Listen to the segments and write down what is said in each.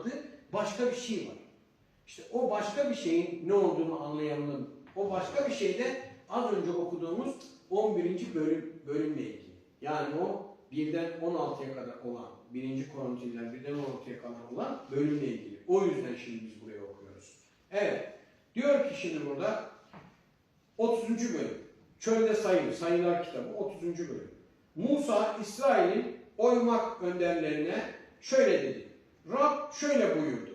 anlattığı başka bir şey var. İşte o başka bir şeyin ne olduğunu anlayalım. O başka bir şey de az önce okuduğumuz 11. bölüm, bölümle ilgili. Yani o 1'den 16'ya kadar olan, 1. Korintiler 1'den 16'ya kadar olan bölümle ilgili. O yüzden şimdi biz buraya okuyoruz. Evet. Diyor ki şimdi burada 30. bölüm. Çölde sayı, sayılar kitabı 30. bölüm. Musa İsrail'in oymak önderlerine şöyle dedi. Rab şöyle buyurdu.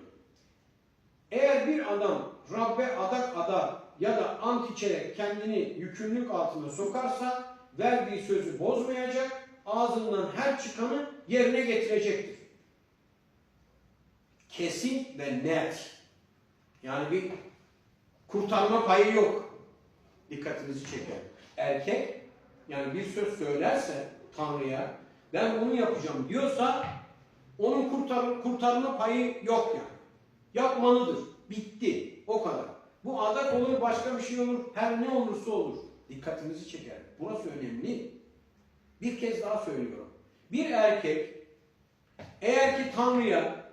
Eğer bir adam Rabbe adak adar ya da ant içerek kendini yükümlülük altına sokarsa verdiği sözü bozmayacak, ağzından her çıkanı yerine getirecektir. Kesin ve net. Yani bir kurtarma payı yok. Dikkatinizi çeker. Erkek yani bir söz söylerse Tanrı'ya ben bunu yapacağım diyorsa kurtarma payı yok yani. Yapmalıdır. Bitti. O kadar. Bu adak olur, başka bir şey olur, her ne olursa olur. Dikkatinizi çeker. Burası önemli. Bir kez daha söylüyorum. Bir erkek eğer ki Tanrı'ya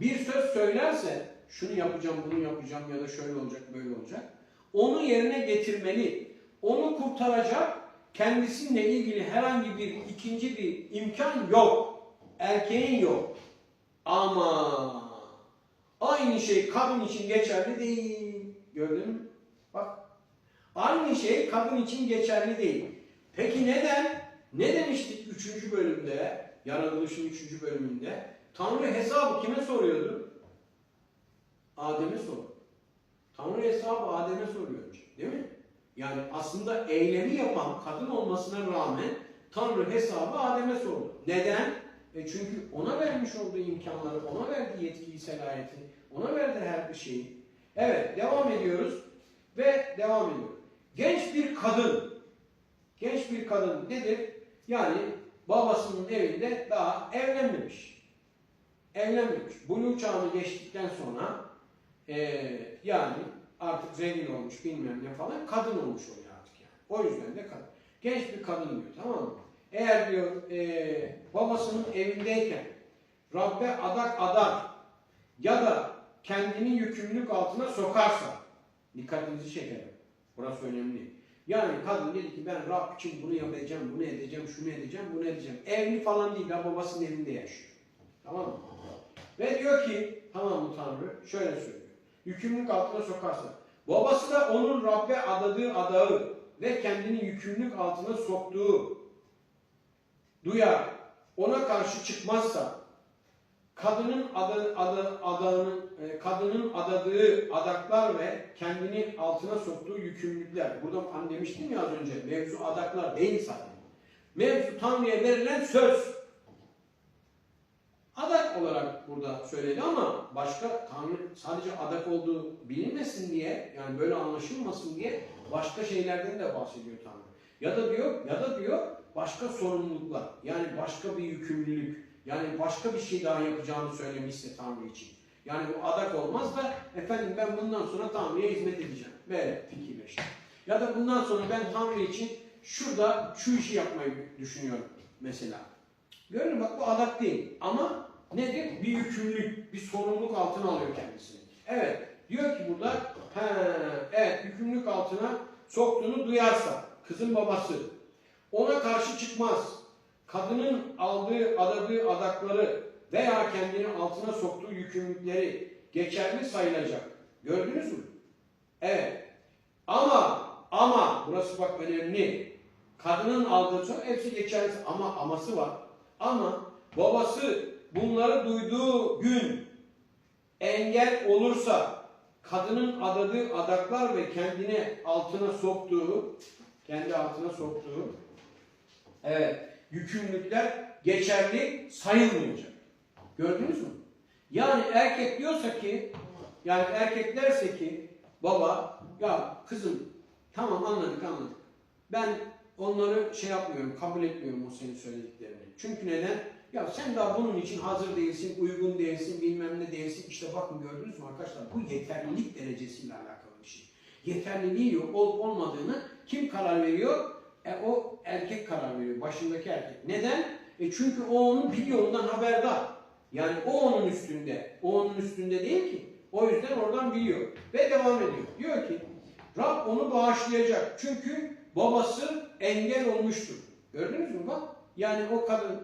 bir söz söylerse şunu yapacağım, bunu yapacağım ya da şöyle olacak, böyle olacak. Onu yerine getirmeli. Onu kurtaracak kendisiyle ilgili herhangi bir ikinci bir imkan yok. Erkeğin yok. Ama aynı şey kadın için geçerli değil. Gördün mü? Bak. Aynı şey kadın için geçerli değil. Peki neden? Ne demiştik 3. bölümde? Yaratılışın 3. bölümünde. Tanrı hesabı kime soruyordu? Adem'e soruyor. Tanrı hesabı Adem'e soruyor önce. Değil mi? Yani aslında eylemi yapan kadın olmasına rağmen Tanrı hesabı Adem'e sordu. Neden? E çünkü ona vermiş olduğu imkanları, ona verdiği yetkiyi, selayeti, ona verdi her bir şeyi. Evet, devam ediyoruz ve devam ediyoruz. Genç bir kadın, genç bir kadın nedir? Yani babasının evinde daha evlenmemiş. Evlenmemiş. Buluğ çağını geçtikten sonra e, yani artık zengin olmuş bilmem ne falan kadın olmuş oluyor artık yani. O yüzden de kadın. Genç bir kadın diyor tamam mı? Eğer diyor e, babasının evindeyken Rabbe adak adar ya da kendini yükümlülük altına sokarsa dikkatinizi çekerim. Burası önemli. Yani kadın dedi ki ben Rab için bunu yapacağım, bunu edeceğim, şunu edeceğim, bunu edeceğim. Evli falan değil, ben babasının evinde yaşıyor. Tamam mı? Ve diyor ki, tamam mı Tanrı? Şöyle söylüyor. Yükümlülük altına sokarsa. Babası da onun Rabbe adadığı adağı ve kendini yükümlülük altına soktuğu duyar, ona karşı çıkmazsa, kadının adı, adı, adağının, e, kadının adadığı adaklar ve kendini altına soktuğu yükümlülükler. Burada hani demiştim ya az önce, mevzu adaklar değil zaten. Mevzu Tanrı'ya verilen söz. Adak olarak burada söyledi ama başka Tanrı sadece adak olduğu bilinmesin diye yani böyle anlaşılmasın diye başka şeylerden de bahsediyor Tanrı. Ya da diyor ya da diyor başka sorumluluklar yani başka bir yükümlülük yani başka bir şey daha yapacağını söylemişse Tanrı için. Yani bu adak olmaz da efendim ben bundan sonra Tanrı'ya hizmet edeceğim. Böyle fikirleşti. Ya da bundan sonra ben Tanrı için şurada şu işi yapmayı düşünüyorum mesela. Görün bak bu adak değil. Ama nedir? Bir yükümlülük, bir sorumluluk altına alıyor kendisini. Evet. Diyor ki burada he, evet yükümlülük altına soktuğunu duyarsa kızın babası ona karşı çıkmaz. Kadının aldığı, adadığı adakları veya kendini altına soktuğu yükümlülükleri geçerli sayılacak. Gördünüz mü? Evet. Ama ama burası bak önemli. Kadının aldığı söz hepsi geçerli ama aması var. Ama babası bunları duyduğu gün engel olursa kadının adadığı adaklar ve kendine altına soktuğu kendi altına soktuğu evet yükümlülükler geçerli sayılmayacak. Gördünüz mü? Yani erkek diyorsa ki yani erkek derse ki baba ya kızım tamam anladık anladık. Ben onları şey yapmıyorum, kabul etmiyorum o senin söylediklerini. Çünkü neden? Ya sen daha bunun için hazır değilsin, uygun değilsin, bilmem ne değilsin. İşte bakın gördünüz mü arkadaşlar bu yeterlilik derecesiyle alakalı bir şey. Yeterliliği yok, olup olmadığını kim karar veriyor? E, o erkek karar veriyor, başındaki erkek. Neden? E çünkü o onun biliyor, haberdar. Yani o onun üstünde. O onun üstünde değil ki. O yüzden oradan biliyor. Ve devam ediyor. Diyor ki Rab onu bağışlayacak. Çünkü babası engel olmuştur. Gördünüz mü bak? Yani o kadın